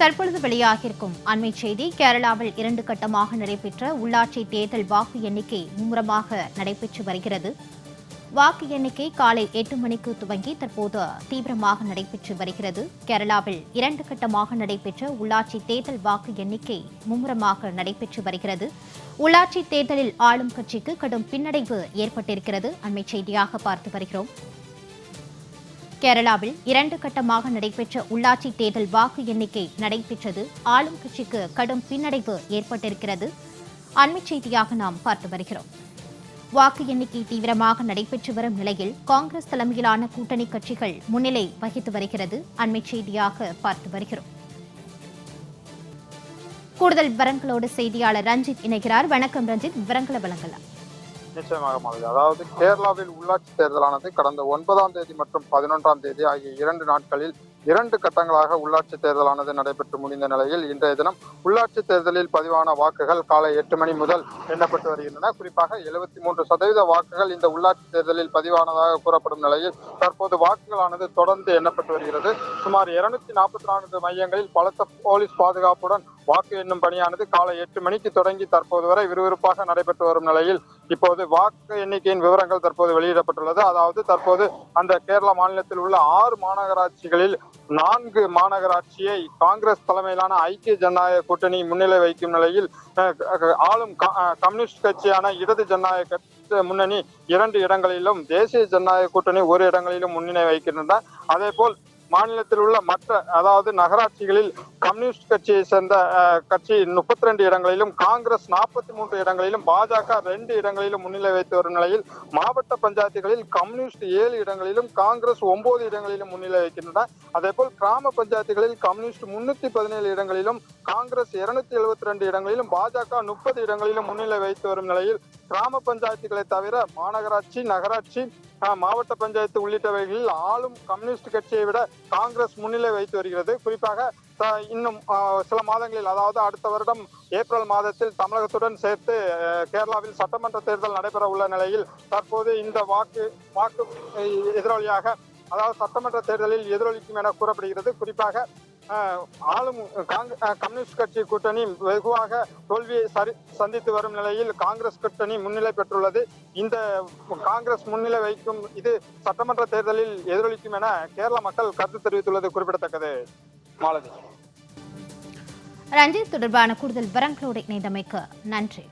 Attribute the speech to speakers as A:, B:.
A: தற்பொழுது வெளியாகியிருக்கும் அண்மை செய்தி கேரளாவில் இரண்டு கட்டமாக நடைபெற்ற உள்ளாட்சி தேர்தல் வாக்கு எண்ணிக்கை மும்முரமாக நடைபெற்று வருகிறது. வாக்கு எண்ணிக்கை காலை எட்டு மணிக்கு துவங்கி தற்போது தீவிரமாக நடைபெற்று வருகிறது. கேரளாவில் இரண்டு கட்டமாக நடைபெற்ற உள்ளாட்சி தேர்தல் வாக்கு எண்ணிக்கை மும்முரமாக நடைபெற்று வருகிறது. உள்ளாட்சி தேர்தலில் ஆளும் கட்சிக்கு கடும் பின்னடைவு ஏற்பட்டிருக்கிறது. அண்மை செய்தியாக பார்த்து வருகிறோம். கேரளாவில் இரண்டு கட்டமாக நடைபெற்ற உள்ளாட்சி தேர்தல் வாக்கு எண்ணிக்கை நடைபெற்றது. ஆளும் கட்சிக்கு கடும் பின்னடைவு ஏற்பட்டிருக்கிறது. அண்மைச் செய்தியாக நாம் பார்த்து வருகிறோம். வாக்கு எண்ணிக்கை தீவிரமாக நடைபெற்று வரும் நிலையில் காங்கிரஸ் தலைமையிலான கூட்டணி கட்சிகள் முன்னிலை வகித்து வருகிறது. அண்மைச் செய்தியாக பார்த்து வருகிறோம். கூடுதல் விவரங்களோடு செய்தியாளர் ரஞ்சித் இணைகிறார். வணக்கம் ரஞ்சித். விவரங்களை வழங்கலாம்.
B: நிச்சயமாக மாதிரி அதாவது கேரளாவில் உள்ளாட்சி தேர்தலானது கடந்த ஒன்பதாம் தேதி மற்றும் பதினொன்றாம் தேதி ஆகிய இரண்டு நாட்களில் இரண்டு கட்டங்களாக உள்ளாட்சி தேர்தலானது நடைபெற்று முடிந்த நிலையில் இன்றைய தினம் உள்ளாட்சி தேர்தலில் பதிவான வாக்குகள் காலை எட்டு மணி முதல் எண்ணப்பட்டு வருகின்றன. குறிப்பாக எழுபத்தி மூன்று சதவீத வாக்குகள் இந்த உள்ளாட்சி தேர்தலில் பதிவானதாக கூறப்படும் நிலையில் தற்போது வாக்குகளானது தொடர்ந்து எண்ணப்பட்டு வருகிறது. சுமார் இருநூத்தி நாற்பத்தி நான்கு மையங்களில் பலத்த போலீஸ் பாதுகாப்புடன் வாக்கு எண்ணும் பணியானது காலை எட்டு மணிக்கு தொடங்கி தற்போது வரை விறுவிறுப்பாக நடைபெற்று வரும் நிலையில் இப்போது வாக்கு எண்ணிக்கையின் விவரங்கள் தற்போது வெளியிடப்பட்டுள்ளது. அதாவது தற்போது அந்த கேரள மாநிலத்தில் உள்ள ஆறு மாநகராட்சிகளில் நான்கு மாநகராட்சியை காங்கிரஸ் தலைமையிலான ஐக்கிய ஜனநாயக கூட்டணி முன்னிலை வைக்கும் நிலையில் ஆளும் க- கம்யூனிஸ்ட் கட்சியான இடது ஜனநாயக முன்னணி இரண்டு இடங்களிலும் தேசிய ஜனநாயக கூட்டணி ஒரு இடங்களிலும் முன்னிலை வைக்கின்றன அதே போல் மாநிலத்தில் உள்ள மற்ற அதாவது நகராட்சிகளில் கம்யூனிஸ்ட் கட்சியை சேர்ந்த கட்சி முப்பத்தி ரெண்டு இடங்களிலும் காங்கிரஸ் நாற்பத்தி மூன்று இடங்களிலும் பாஜக ரெண்டு இடங்களிலும் முன்னிலை வைத்து வரும் நிலையில் மாவட்ட பஞ்சாயத்துகளில் கம்யூனிஸ்ட் ஏழு இடங்களிலும் காங்கிரஸ் ஒன்பது இடங்களிலும் முன்னிலை வைக்கின்றன. அதே போல் கிராம பஞ்சாயத்துகளில் கம்யூனிஸ்ட் முன்னூத்தி பதினேழு இடங்களிலும் காங்கிரஸ் இருநூத்தி எழுபத்தி ரெண்டு இடங்களிலும் பாஜக முப்பது இடங்களிலும் முன்னிலை வைத்து வரும் நிலையில் கிராம பஞ்சாயத்துகளை தவிர மாநகராட்சி நகராட்சி மாவட்ட பஞ்சாயத்து உள்ளிட்டவைகளில் ஆளும் கம்யூனிஸ்ட் கட்சியை விட காங்கிரஸ் முன்னிலை வைத்து வருகிறது. குறிப்பாக இன்னும் சில மாதங்களில் அதாவது அடுத்த வருடம் ஏப்ரல் மாதத்தில் தமிழகத்துடன் சேர்த்து கேரளாவில் சட்டமன்ற தேர்தல் நடைபெற உள்ள நிலையில் தற்போது இந்த வாக்கு வாக்கு எதிரொலியாக அதாவது சட்டமன்ற தேர்தலில் எதிரொலிக்கும் என கூறப்படுகிறது. குறிப்பாக ஆளும் கம்யூனிஸ்ட் கட்சி கூட்டணி வெகுவாக தோல்வியை சரி சந்தித்து வரும் நிலையில் காங்கிரஸ் கூட்டணி முன்னிலை பெற்றுள்ளது. இந்த காங்கிரஸ் முன்னிலை வைக்கும் இது சட்டமன்ற தேர்தலில் எதிரொலிக்கும் என கேரள மக்கள் கருத்து தெரிவித்துள்ளது குறிப்பிடத்தக்கது. மாலதி.
A: ரஞ்சித் தொடர்பான கூடுதல் விவரங்களோடு இணைந்தமைக்கு நன்றி.